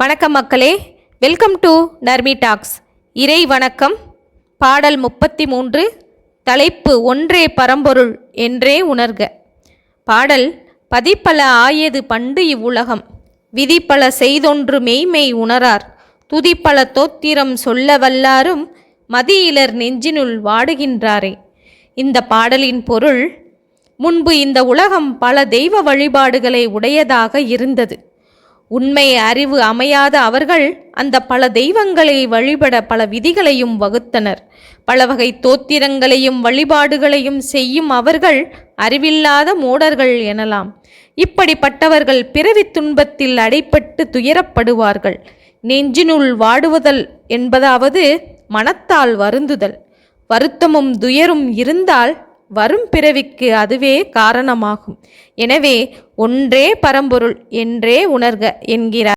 வணக்கம் மக்களே. Welcome to Narmi tax இறை வணக்கம். பாடல் முப்பத்தி மூன்று தலைப்பு ஒன்றே பரம்பொருள் என்றே உணர்க. பாடல் பதிப்பல ஆயது பண்டு இவ்வுலகம். விதிப்பல செய்தொன்று மெய்மெய் உணரார். துதிப்பல தோத்திரம் சொல்ல வல்லாரும் மதியிலர் நெஞ்சினுள் வாடுகின்றாரே. இந்த பாடலின் பொருள் முன்பு இந்த உலகம் பல தெய்வ வழிபாடுகளை உடையதாக இருந்தது. உண்மை அறிவு அமையாத அவர்கள் அந்த பல தெய்வங்களை வழிபட பல விதிகளையும் வகுத்தனர். பல வகை தோத்திரங்களையும் வழிபாடுகளையும் செய்யும் அவர்கள் அறிவில்லாத மூடர்கள் எனலாம். இப்படிப்பட்டவர்கள் பிறவித் துன்பத்தில் அடைப்பட்டு துயரப்படுவார்கள். நெஞ்சினுள் வாடுவதல் என்பதாவது மனத்தால் வருந்துதல். வருத்தமும் துயரும் இருந்தால் வரும் பிறவிக்கு அதுவே காரணமாகும். எனவே ஒன்றே பரம்பொருள் என்றே உணர்க என்கிறார்.